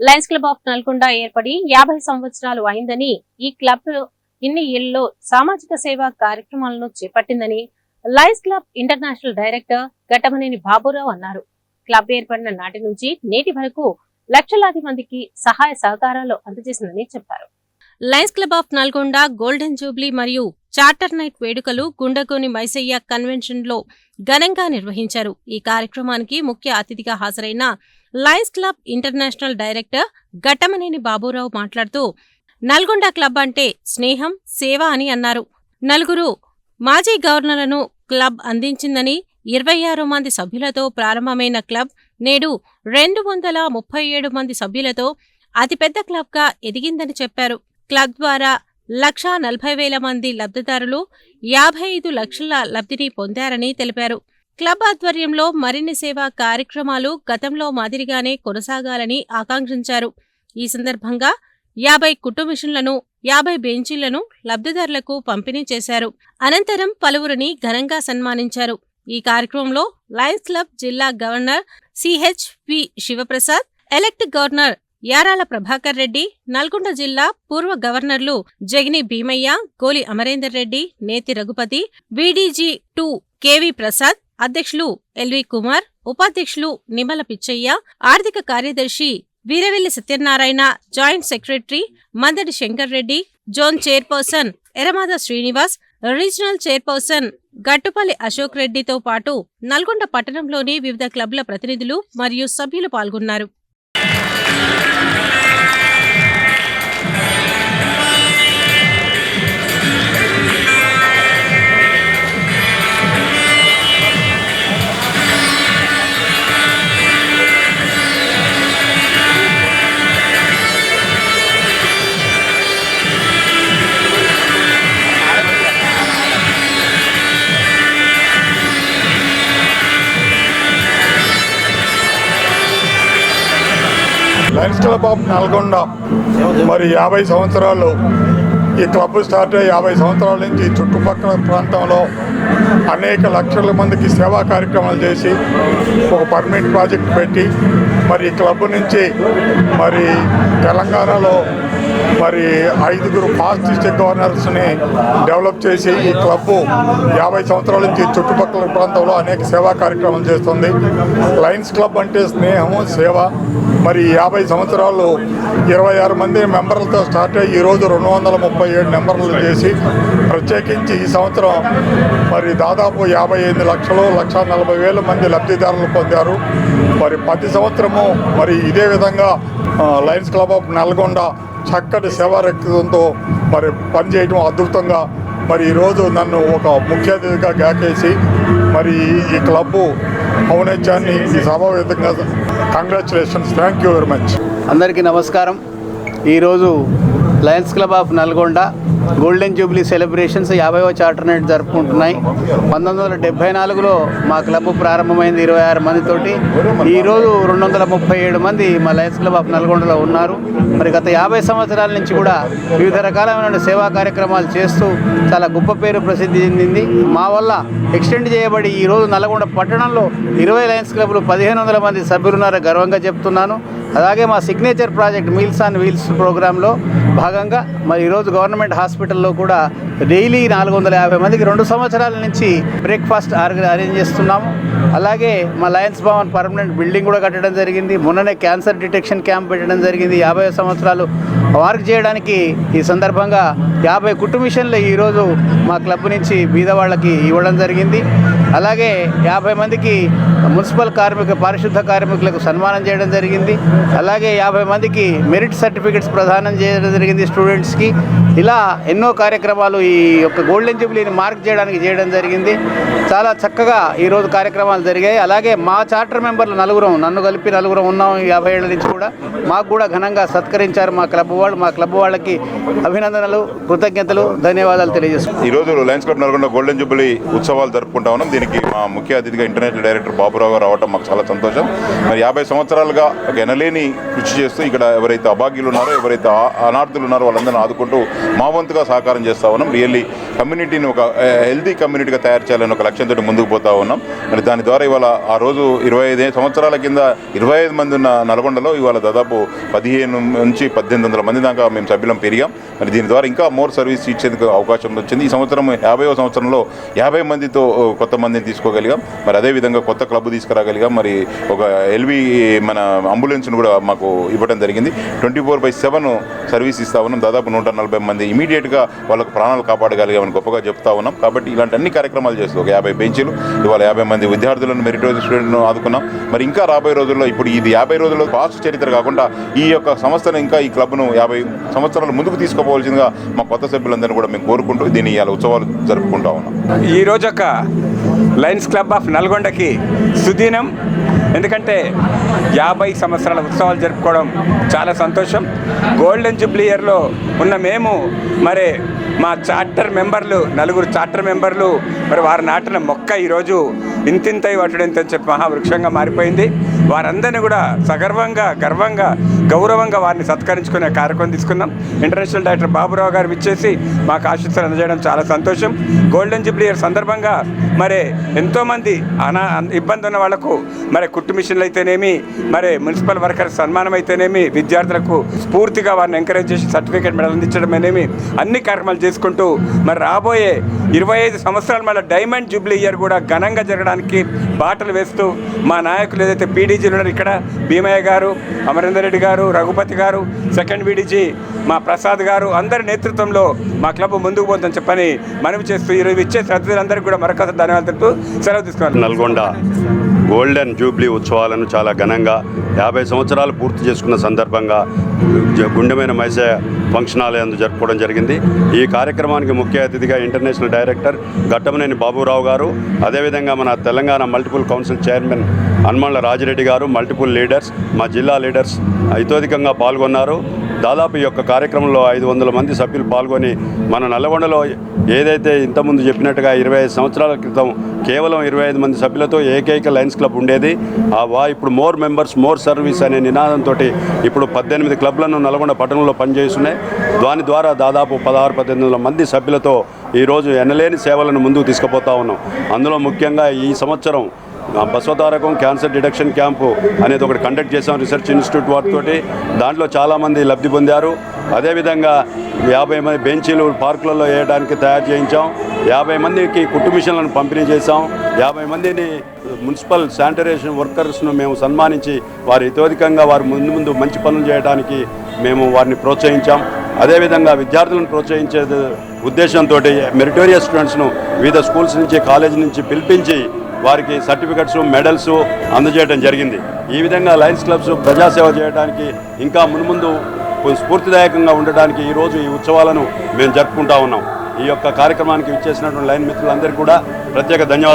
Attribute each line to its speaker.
Speaker 1: Lions Club of Nalgonda ఏర్పడి యాభై సంవత్సరాలు అయిందని ఈ క్లబ్ ఇన్ని ఏళ్ళలో సామాజిక సేవా కార్యక్రమాలను చేపట్టిందని Lions Club International director Gattamaneni Baburao అన్నారు. క్లబ్ ఏర్పడిన నాటి నుంచి నేటి వరకు లక్షలాది మందికి సహాయ సహకారాలు అందజేసిందని చెప్పారు. Lions Club of Nalgonda golden jubilee మరియు చార్టర్ నైట్ వేడుకలు గుండగోని మైసయ్య కన్వెన్షన్లో ఘనంగా నిర్వహించారు. ఈ కార్యక్రమానికి ముఖ్య అతిథిగా హాజరైన Lions Club International director Ghattamaneni Baburao మాట్లాడుతూ నల్గొండ క్లబ్ అంటే స్నేహం సేవ అని అన్నారు. నలుగురు మాజీ గవర్నర్లను క్లబ్ అందించిందని ఇరవై ఆరు మంది సభ్యులతో ప్రారంభమైన క్లబ్ నేడు రెండు వందల ముప్పై ఏడు మంది సభ్యులతో అతిపెద్ద క్లబ్గా ఎదిగిందని చెప్పారు. క్లబ్ ద్వారా లక్షా నలభై వేల మంది లబ్ధిదారులు యాభై ఐదు లక్షల లబ్ధిని పొందారని తెలిపారు. క్లబ్ ఆధ్వర్యంలో మరిన్ని సేవా కార్యక్రమాలు గతంలో మాదిరిగానే కొనసాగాలని ఆకాంక్షించారు. ఈ సందర్భంగా యాభై కుటుంబిషన్లను యాభై బెంచీలను లబ్ధిదారులకు పంపిణీ చేశారు. అనంతరం పలువురిని ఘనంగా సన్మానించారు. ఈ కార్యక్రమంలో లయన్స్ క్లబ్ జిల్లా governor CH P Shivaprasad elect governor Yarala Prabhakar Reddy Nalgonda జిల్లా పూర్వ గవర్నర్లు Jagini Bheemaiah Goli Amarender Reddy Neti Raghupathi BDG two KV Prasad అధ్యక్షులు ఎల్వి కుమార్ ఉపాధ్యక్షులు నిమల పిచ్చయ్య ఆర్థిక కార్యదర్శి Veeravelli Satyanarayana joint secretary Mandadi Shankar Reddy zone chairperson Eramada Srinivas regional chairperson Gattupalli Ashok రెడ్డితో పాటు నల్గొండ పట్టణంలోని వివిధ క్లబ్ల ప్రతినిధులు మరియు సభ్యులు పాల్గొన్నారు.
Speaker 2: Lions Club of Nalgonda. మరి యాభై సంవత్సరాలు ఈ క్లబ్ స్టార్ట్ అయ్యి యాభై సంవత్సరాల నుంచి చుట్టుపక్కల ప్రాంతంలో అనేక లక్షల మందికి సేవా కార్యక్రమాలు చేసి ఒక పర్మనెంట్ ప్రాజెక్ట్ పెట్టి మరి ఈ క్లబ్ నుంచి మరి తెలంగాణలో మరి ఐదుగురు పాస్ట్ డిస్ట్రిక్ట్ గవర్నర్స్ని డెవలప్ చేసి ఈ క్లబ్ యాభై సంవత్సరాల నుంచి చుట్టుపక్కల ప్రాంతంలో అనేక సేవా కార్యక్రమాలు చేస్తుంది. లయన్స్ క్లబ్ అంటే స్నేహము సేవ. మరి యాభై సంవత్సరాలు ఇరవై ఆరు మంది మెంబర్లతో స్టార్ట్ అయ్యి ఈరోజు రెండు వందల ముప్పై ఏడు మెంబర్లు చేసి ప్రత్యేకించి ఈ సంవత్సరం మరి దాదాపు యాభై ఎనిమిది లక్షలు లక్ష నలభై వేల మంది లబ్ధిదారులు పొందారు. మరి ప్రతి సంవత్సరము మరి ఇదే విధంగా లయన్స్ క్లబ్ ఆఫ్ నల్గొండ చక్కటి సేవా రక్తంతో మరి పనిచేయడం అద్భుతంగా మరి ఈరోజు నన్ను ఒక ముఖ్య అతిథిగా గాకేసి మరి ఈ క్లబ్బు ఔన్నత్యాన్ని ఈ సమావేశంగా congratulations thank you very much
Speaker 3: అందరికీ నమస్కారం. ఈరోజు Lions Club of Nalgonda golden jubilee celebrations యాభైవ చార్టర్నేట్ జరుపుకుంటున్నాయి. పంతొమ్మిది వందల డెబ్బై నాలుగులో మా క్లబ్ ప్రారంభమైంది ఇరవై ఆరు మందితోటి. ఈరోజు రెండు వందల ముప్పై ఏడు మంది మా లయన్స్ క్లబ్ ఆఫ్ నల్గొండలో ఉన్నారు. మరి గత యాభై సంవత్సరాల నుంచి కూడా వివిధ రకాలైన సేవా కార్యక్రమాలు చేస్తూ చాలా గొప్ప పేరు ప్రసిద్ధి చెందింది. మా వల్ల ఎక్స్టెండ్ చేయబడి ఈరోజు నల్గొండ పట్టణంలో ఇరవై లయన్స్ క్లబ్లు పదిహేను వందల మంది సభ్యులున్నారని గర్వంగా చెప్తున్నాను. అలాగే మా signature project meals on wheels ప్రోగ్రాంలో భాగంగా మరి ఈరోజు గవర్నమెంట్ హాస్పిటల్లో కూడా డైలీ నాలుగు వందల యాభై మందికి రెండు సంవత్సరాల నుంచి బ్రేక్ఫాస్ట్ అరేంజ్ చేస్తున్నాము. అలాగే మా లయన్స్ భవన్ పర్మనెంట్ బిల్డింగ్ కూడా కట్టడం జరిగింది. మొన్ననే క్యాన్సర్ డిటెక్షన్ క్యాంప్ పెట్టడం జరిగింది. యాభై సంవత్సరాలు వర్క్ చేయడానికి ఈ సందర్భంగా యాభై కుటుంబిషన్లు ఈరోజు మా క్లబ్ నుంచి బీదవాళ్ళకి ఇవ్వడం జరిగింది. అలాగే యాభై మందికి మున్సిపల్ కార్మిక పారిశుద్ధ కార్మికులకు సన్మానం చేయడం జరిగింది. అలాగే యాభై మందికి మెరిట్ సర్టిఫికెట్స్ ప్రదానం చేయడం జరిగింది స్టూడెంట్స్కి. ఇలా ఎన్నో కార్యక్రమాలు ఈ యొక్క గోల్డెన్ జూబ్లీని మార్క్ చేయడానికి చేయడం జరిగింది. చాలా చక్కగా ఈరోజు కార్యక్రమాలు జరిగాయి. అలాగే మా చార్టర్ మెంబర్లు నలుగురం నన్ను కలిపి నలుగురం ఉన్నాం యాభై ఏళ్ళ నుంచి కూడా. మాకు కూడా ఘనంగా సత్కరించారు మా క్లబ్ వాళ్ళు. మా క్లబ్ వాళ్ళకి అభినందనలు కృతజ్ఞతలు ధన్యవాదాలు తెలియజేస్తున్నాం
Speaker 4: ఈరోజు Lions Club Nalgonda golden jubilee ఉత్సవాలు జరుపుకుంటా ఉన్నాం. దీనికి మా ముఖ్య అతిథిగా ఇంటర్నేషనల్ డైరెక్టర్ బాబురావు గారు రావడం మాకు చాలా సంతోషం. మరి యాభై సంవత్సరాలుగా ఒక ఎనలేని కృషి చేస్తూ ఇక్కడ ఎవరైతే అభాగ్యులు ఉన్నారో ఎవరైతే అనార్థులు ఉన్నారో వాళ్ళందరినీ ఆదుకుంటూ మా వంతుగా సహకారం చేస్తా ఉన్నాం. రియల్లీ కమ్యూనిటీని ఒక హెల్తీ కమ్యూనిటీగా తయారు చేయాలని ఒక లక్ష్యంతో ముందుకు పోతా ఉన్నాం. మరి దాని ద్వారా ఇవాళ ఆ రోజు ఇరవై ఐదు సంవత్సరాల కింద ఇరవై ఐదు మంది ఉన్న నల్గొండలో ఇవాళ దాదాపు పదిహేను నుంచి పద్దెనిమిది వందల మంది దాకా మేము సభ్యులం పెరిగాం. మరి దీని ద్వారా ఇంకా మోర్ సర్వీస్ ఇచ్చేందుకు అవకాశం వచ్చింది. ఈ సంవత్సరం యాభైవ సంవత్సరంలో యాభై మందితో కొత్త మందిని తీసుకోగలిగాం. మరి అదేవిధంగా కొత్త క్లబ్ తీసుకురాగలిగాం. మరి ఒక ఎల్వి మన అంబులెన్స్ను కూడా మాకు ఇవ్వడం జరిగింది. Twenty four by seven service ఇస్తా ఉన్నాం. దాదాపు నూట నలభై మంది ఇమీడియట్గా వాళ్ళకు ప్రాణాలు కాపాడగలిగామని గొప్పగా చెప్తా ఉన్నాం. కాబట్టి ఇలాంటి అన్ని కార్యక్రమాలు చేస్తూ ఒక యాభై బెంచీలు ఇవాళ యాభై మంది విద్యార్థులను మెరిటోరియస్ స్టూడెంట్ను ఆదుకున్నాం. మరి ఇంకా రాబోయే రోజుల్లో ఇప్పుడు ఇది యాభై రోజుల్లో పాస్ట్ చరిత్ర కాకుండా ఈ యొక్క సంస్థను ఇంకా ఈ క్లబ్ను యాభై సంవత్సరాలు ముందుకు తీసుకోవాల్సిందిగా మా కొత్త సభ్యులందరినీ కూడా మేము కోరుకుంటూ దీన్ని ఇవాళ ఉత్సవాలు జరుపుకుంటా ఉన్నాం.
Speaker 5: ఈ రోజు ఒక లయన్స్ క్లబ్ ఆఫ్ నల్గొండకి సుదీనం ఎందుకంటే యాభై సంవత్సరాల ఉత్సవాలు జరుపుకోవడం చాలా సంతోషం. గోల్డెన్ జూబ్లీ ఇయర్లో ఉన్న మేము మరి మా చార్టర్ మెంబర్లు నలుగురు చార్టర్ మెంబర్లు మరి వారు నాటిన మొక్క ఈరోజు ఇంతింతై వటుడింత చెప్పి మహావృక్షంగా మారిపోయింది. వారందరినీ కూడా సగర్వంగా గర్వంగా గౌరవంగా వారిని సత్కరించుకునే కార్యక్రమం తీసుకున్నాం. ఇంటర్నేషనల్ డైరెక్టర్ బాబురావు గారు ఇచ్చేసి మాకు ఆశీస్సులు అందజేయడం చాలా సంతోషం. గోల్డెన్ జూబ్లీ ఇయర్ సందర్భంగా మరి ఎంతోమంది అనా ఇబ్బంది ఉన్న వాళ్ళకు మరి కుట్టు మిషన్లు అయితేనేమి మరి మున్సిపల్ వర్కర్స్ సన్మానం అయితేనేమి విద్యార్థులకు స్ఫూర్తిగా వారిని ఎంకరేజ్ చేసి సర్టిఫికేట్ మెడల్ అందించడం అనేమి అన్ని కార్యక్రమాలు చేసుకుంటూ మరి రాబోయే ఇరవై ఐదు సంవత్సరాలు మళ్ళీ డైమండ్ జూబ్లీ ఇయర్ కూడా ఘనంగా జరగడానికి బాటలు వేస్తూ మా నాయకులు ఏదైతే పీడీజీలు ఉన్నారు ఇక్కడ భీమయ్య గారు అమరేందర్ రెడ్డి గారు రఘుపతి గారు సెకండ్ బీడీజీ మా ప్రసాద్ గారు అందరి నేతృత్వంలో మా క్లబ్ ముందుకు పోతుందని చెప్పని మనవి చేస్తూ ఈరోజు ఇచ్చే అతిథులందరికీ కూడా మరొకసారి ధన్యవాదాలు తెలుపుతూ సెలవు తీసుకున్నారు
Speaker 6: నల్గొండ. గోల్డెన్ జూబ్లీ ఉత్సవాలను చాలా ఘనంగా యాభై సంవత్సరాలు పూర్తి చేసుకున్న సందర్భంగా గుండెమైన మైసే ఫంక్షన్ ఆలయందు జరుపుకోవడం జరిగింది. ఈ కార్యక్రమానికి ముఖ్య అతిథిగా ఇంటర్నేషనల్ డైరెక్టర్ ఘట్టమనేని బాబురావు గారు అదేవిధంగా మన Telangana multiple council chairman Hanumalla Rajireddy garu multiple leaders మా జిల్లా లీడర్స్ ఇతోధికంగా పాల్గొన్నారు. దాదాపు ఈ యొక్క కార్యక్రమంలో ఐదు వందల మంది సభ్యులు పాల్గొని మన నల్లగొండలో ఏదైతే ఇంతకుముందు చెప్పినట్టుగా ఇరవై ఐదు సంవత్సరాల క్రితం కేవలం ఇరవై ఐదు మంది సభ్యులతో ఏకైక లైన్స్ క్లబ్ ఉండేది. ఆ వా ఇప్పుడు మోర్ మెంబర్స్ మోర్ సర్వీస్ అనే నినాదంతో ఇప్పుడు పద్దెనిమిది క్లబ్లను నల్గొండ పట్టణంలో పనిచేస్తున్నాయి. దాని ద్వారా దాదాపు పదహారు పద్దెనిమిది వందల మంది సభ్యులతో ఈరోజు ఎనలేని సేవలను ముందుకు తీసుకుపోతా ఉన్నాం. అందులో ముఖ్యంగా ఈ సంవత్సరం బసవతారకం క్యాన్సర్ డిటెక్షన్ క్యాంపు అనేది ఒకటి కండక్ట్ చేసాం రీసెర్చ్ ఇన్స్టిట్యూట్ వారితోటి దాంట్లో చాలామంది లబ్ధి పొందారు. అదేవిధంగా యాభై మంది బెంచీలు పార్కులలో వేయడానికి తయారు చేయించాం. యాభై మందికి కుట్టు మిషన్లను పంపిణీ చేశాం. యాభై మందిని మున్సిపల్ శానిటరేషన్ వర్కర్స్ను మేము సన్మానించి వారి ఇతోధికంగా వారి ముందు ముందు మంచి పనులు చేయడానికి మేము వారిని ప్రోత్సహించాం. అదేవిధంగా విద్యార్థులను ప్రోత్సహించే ఉద్దేశంతో మెరిటోరియస్ స్టూడెంట్స్ను వివిధ స్కూల్స్ నుంచి కాలేజ్ నుంచి పిలిపించి వారికి సర్టిఫికెట్స్ మెడల్స్ అందజేయడం జరిగింది. ఈ విధంగా లయన్స్ క్లబ్స్ ప్రజాసేవ చేయడానికి ఇంకా మున్ముందు స్ఫూర్తిదాయకంగా ఉండడానికి ఈరోజు ఈ ఉత్సవాలను మేము జరుపుకుంటా ఉన్నాం. ఈ యొక్క కార్యక్రమానికి ఇచ్చేసినటువంటి లైన్ మిత్రులందరికీ కూడా ప్రత్యేక ధన్యవాదాలు.